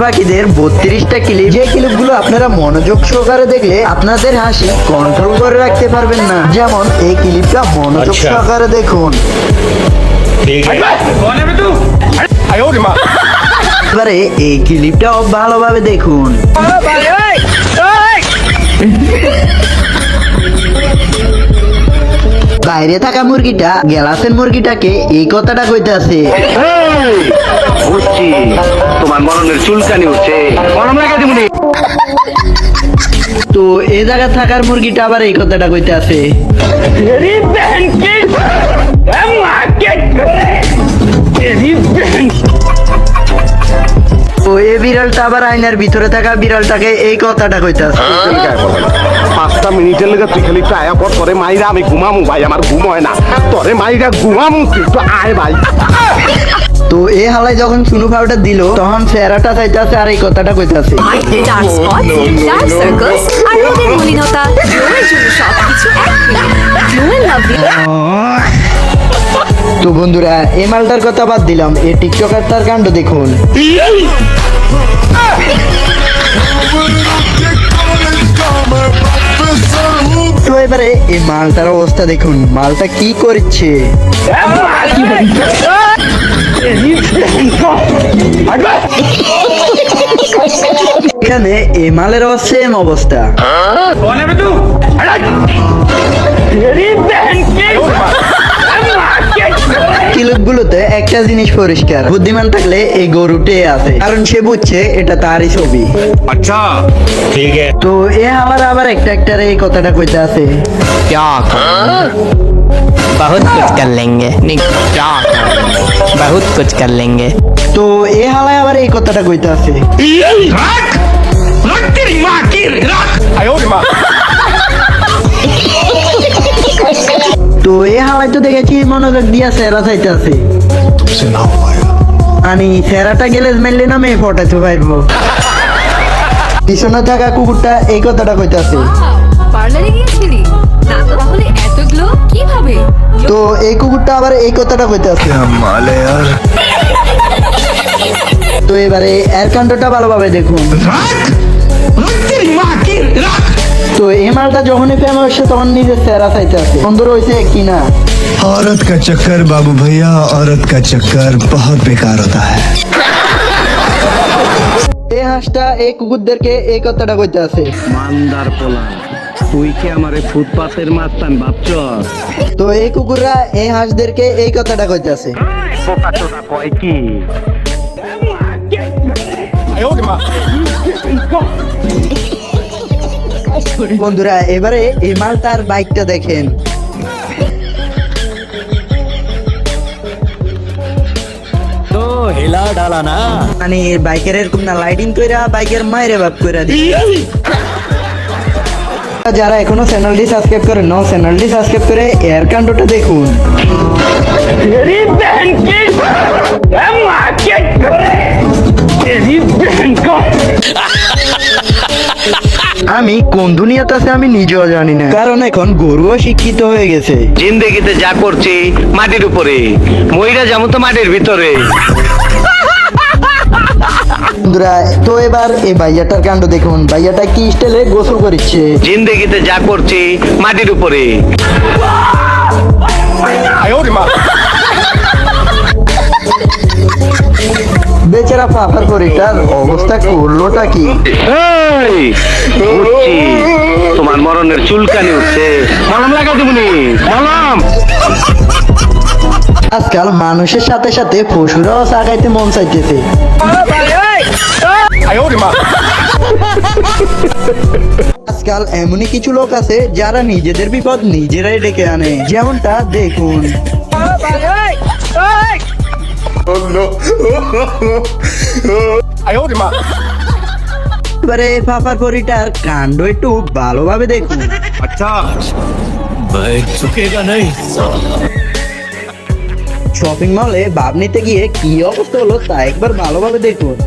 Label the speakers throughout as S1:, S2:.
S1: পাখিদের বত্রিশটা ক্লিপ যে ক্লিপগুলো আপনারা মনোযোগ সহকারে দেখলে আপনাদের হাসি কন্ট্রোল করে রাখতে পারবেন না যেমন এই ক্লিপটা মনোযোগ সহকারে দেখুন এবারে এই ক্লিপটাও ভালোভাবে দেখুন বাইরে থাকা মুরগিটা গেলাসের মুরগিটাকে এই কথাটা কইতে আছে।
S2: বুঝছি। তোমার মরণের চুলকানি উঠছে লাগা
S1: তো এই জায়গা থাকার মুরগিটা আবার এই কথাটা কইতে আছে।
S2: ও
S1: হ্যাঁ? এই বিড়ালটা আবার আয়নার ভিতরে থাকা বিড়ালটাকে এই কথাটা কইতাছে।
S3: পাঁচটা মিনিটের লগে তুই খালি আয়া কর তোরে মাইরা আমি ঘুমামু ভাই আমার ঘুম হয় না। তোরে মাইরা ঘুমামু তুই একটু আয় ভাই।
S1: তো এই হালাই যখন চুনু পাউডার দিল তখন চেহারাটা চাইতেছে আর এই কথাটা কইতাছে। এই মালটার কথা বাদ দিলাম। এ টিকটকার তার কাণ্ড দেখুন। তো এবারে এই মালটার অবস্থা দেখুন। মালটা কি করছে? এখানে এই মালেরও সেম অবস্থা।
S2: कौन
S1: একটা জিনিস পরিষ্কার। বুদ্ধিমান থাকলে এই গরুটে আছে। কারণ সে বুঝছে এটা তারই ছবি।
S4: আচ্ছা। ঠিক আছে।
S1: তো এ আমার আবার একটা একটা এই কথাটা কইতে আছে।
S5: বহুত কুছ কর লেঙ্গে। বহুত কুছ কর লেঙ্গে।
S1: তো এ হালায় আবার এই কথাটা কইতে আছে। তো এ তো দেখেছি মনোযোগ দিয়েছে এরা চাইতে আছে। আনি সেরাটা গেলে মেললে না মেয়ে ফটাইতে পারব। পিছনে থাকা কুকুরটা এই কথাটা কইতে আছে
S6: পার্লারে গিয়েছিলি? না তো তাহলে এত গ্লো কীভাবে?
S1: তো এই কুকুরটা আবার এই কথাটা কইতে আছে তো এবারে এর কাণ্ডটা ভালোভাবে দেখুন। এই মালটা যখনই প্রেম হচ্ছে তখন নিজের চেহারা চাইতে আছে সুন্দর হয়েছে কিনা
S7: औरत का चक्कर बाबू भैया औरत का चक्कर बहुत बेकार होता है
S1: এই হাঁসটা এই কুকুরদেরকে এই কথাটা কইতে আছে
S2: মান্দার পোলা তুই কি আমারে ফুটপাতের মাস্তান ভাবছ
S1: তো এই কুকুররা এই হাঁসদেরকে এই কথাটা কইতে আছে
S2: পোকা টোকা কয় কি
S1: বন্ধুরা এবারে এই মালটার বাইকটা দেখেন।
S5: হেলা ডালা না।
S1: মানে বাইকের এরকম না লাইটিং কইরা বাইকের মায়ের বাপ কইরা দি যারা এখনও চ্যানেলটি সাবস্ক্রাইব করে নো চ্যানেলটি সাবস্ক্রাইব করে এয়ার কাণ্ডটা দেখুন। আমি কোন দুনিয়াতে আছে আমি নিজেও জানি না। কারণ এখন গরুও শিক্ষিত হয়ে গেছে।
S2: জিন্দেগিতে যা করছি মাটির উপরে। মহিলা যেমন তো মাটির ভিতরে।
S1: বন্ধুরা তো এবার এই ভাইয়াটার কাণ্ড দেখুন। ভাইয়াটা কি স্টাইলে গোসল করছে
S2: জিন্দেগিতে যা করছি মাটির উপরে।
S1: বেচারা পাপার পরিটার অবস্থা করলোটা কি?
S2: বুঝছি। তোমার মরণের চুলকানি উঠছে মলম লাগা দিবনি মলম
S1: আজকাল মানুষের সাথে সাথে পশুরাও চা খাইতে মন চাইতেছে। আজকাল এমনই কিছু লোক আছে যারা নিজেদের বিপদ নিজেরাই ডেকে আনে। যেমনটা দেখুন। এবারে পাপার পরিটার কাণ্ড একটু ভালোভাবে দেখুন শপিং মলে ভাব নিতে গিয়ে কি অবস্থা হলো তা একবার ভালোভাবে দেখুন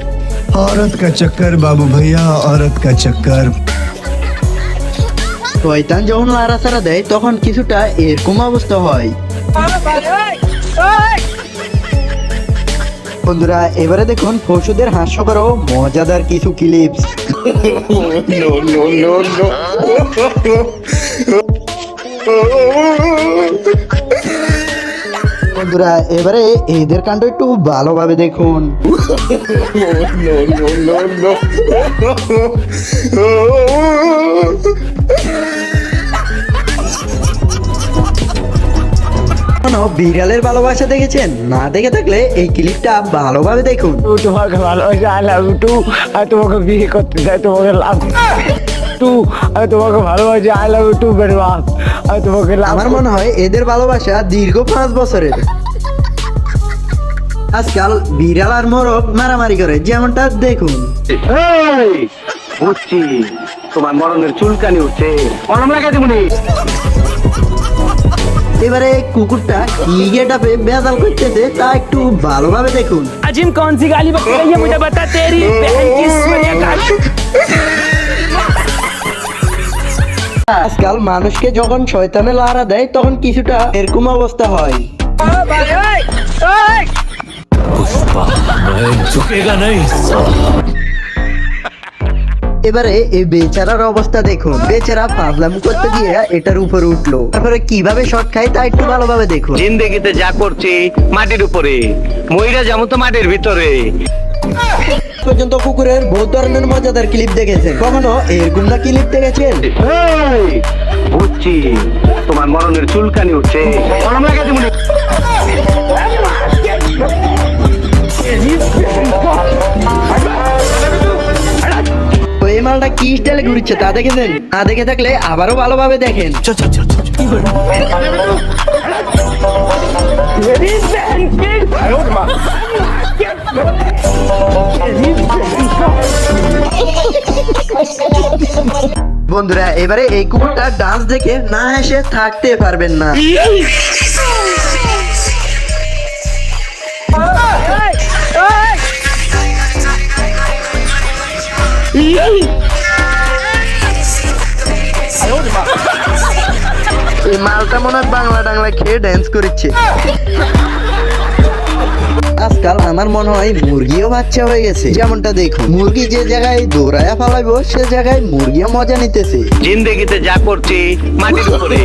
S7: औरत का चक्कर बाबू भैया औरत का चक्कर
S1: শয়তান যখন লাড়াচাড়া দেয় তখন কিছুটা এরকম অবস্থা হয় বন্ধুরা এবারে দেখুন পশুদের হাস্যকর ও মজাদার কিছু ক্লিপস. বন্ধুরা এবারে এদের কাণ্ড একটু ভালোভাবে দেখুন। কোনো বিড়ালের ভালোবাসা দেখেছেন? না দেখে থাকলে এই ক্লিপটা ভালোভাবে দেখুন।
S8: তোমাকে ভালোবাসি আই লাভ টু আর তোমাকে বিয়ে করতে চাই তোমাকে লাভ টু আমি তোমাকে ভালোবাসি আই লাভ ইউ টু বের আমি তোমাকে
S1: আমার মনে হয় এদের ভালোবাসা দীর্ঘ পাঁচ বছরের। আজকাল বিড়াল আর মোরগ মারামারি করে যেমনটা দেখুন।
S2: বুঝছি। তোমার মরণের চুলকানি উঠছে। কলম লাগাই দিবনি
S1: এবারে কুকুরটা কি গেটা পে বেজাল করতেছে তা একটু ভালোভাবে দেখুন।
S8: আজিম কোন সি গালি বক রহি মুঝে বাতা? তেরি বহন কি সুরিয়া কাট
S1: আজকাল মানুষকে যখন শয়তানে লাড়া দেয় তখন কিছুটা এরকম অবস্থা হয়। পুষ্পা ঝুকেগা নেই। এবারে এই বেচারার অবস্থা দেখুন। বেচারা পাগলাম করতে গিয়ে এটার উপরে উঠল। তারপরে কীভাবে শট খায় তা একটু ভালোভাবে দেখুন।
S2: জিন্দেগিতে যা করছি মাটির উপরে। ময়রা যেমন তো মাটির ভিতরে।
S1: পর্যন্ত কুকুরের বহু ধরনের মজাদার ক্লিপ দেখেছেন। কখনো এরকম না ক্লিপ দেখেছেন
S2: বুঝছি। তোমার মরণের চুলকানি উঠছে
S1: মালটা কি স্টাইলে ঘুরছে তা দেখে দেখেছেন না দেখে থাকলে আবারও ভালোভাবে দেখেন। বন্ধুরা এবারে এই কুকুরটা ডান্স দেখে না হেসে থাকতে পারবেন না। এই মনে হয় বাংলা টাংলা খেয়ে ড্যান্স করছে আজকাল আমার মনে হয় মুরগিও বাচ্চা হয়ে গেছে। যেমনটা দেখুন মুরগি যে জায়গায় দৌড়ায়া ফালাইবো সে জায়গায় মুরগিও মজা নিতেছে।
S2: জিন্দেগিতে যা করছি মাটির উপরে।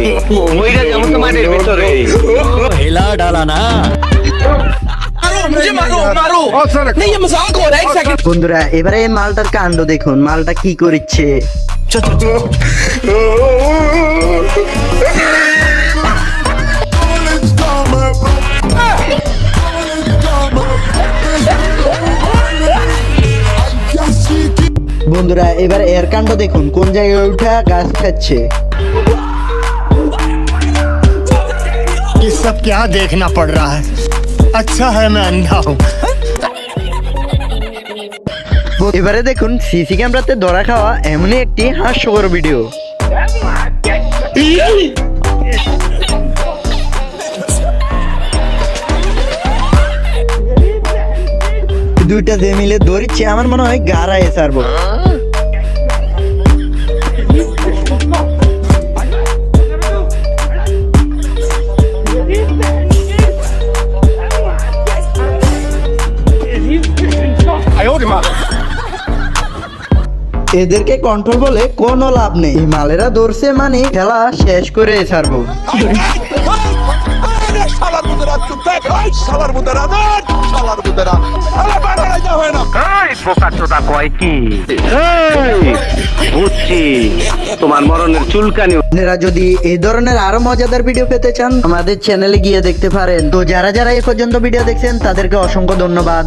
S2: ময়রা যেমন তো মাটির ভিতরে।
S1: বন্ধুরা এবারে এই মালটার কাণ্ড দেখুন মালটা কি করছে বন্ধুরা এবার এর কাণ্ড দেখুন কোন জায়গায় উঠা গাছ খাচ্ছে
S9: ये सब क्या देखना पड़ रहा है अच्छा है मैं अंधा हूँ
S1: এবারে দেখুন সিসি ক্যামেরাতে ধরা খাওয়া এমনই একটি হাস্যকর ভিডিও দুইটা যে মিলে ধরিচ্ছে আমার মনে হয় গাড়ায় সারবো এদেরকে কন্ট্রোল বলে কোনো লাভ নেই। মালেরা ধরছে মানে খেলা শেষ করে ছাড়বো।
S2: চুলকানি।
S1: যদি এই ধরনের আরও মজাদার ভিডিও পেতে চান আমাদের চ্যানেলে গিয়ে দেখতে পারেন। তো যারা যারা এই পর্যন্ত ভিডিও দেখছেন তাদেরকে অসংখ্য ধন্যবাদ।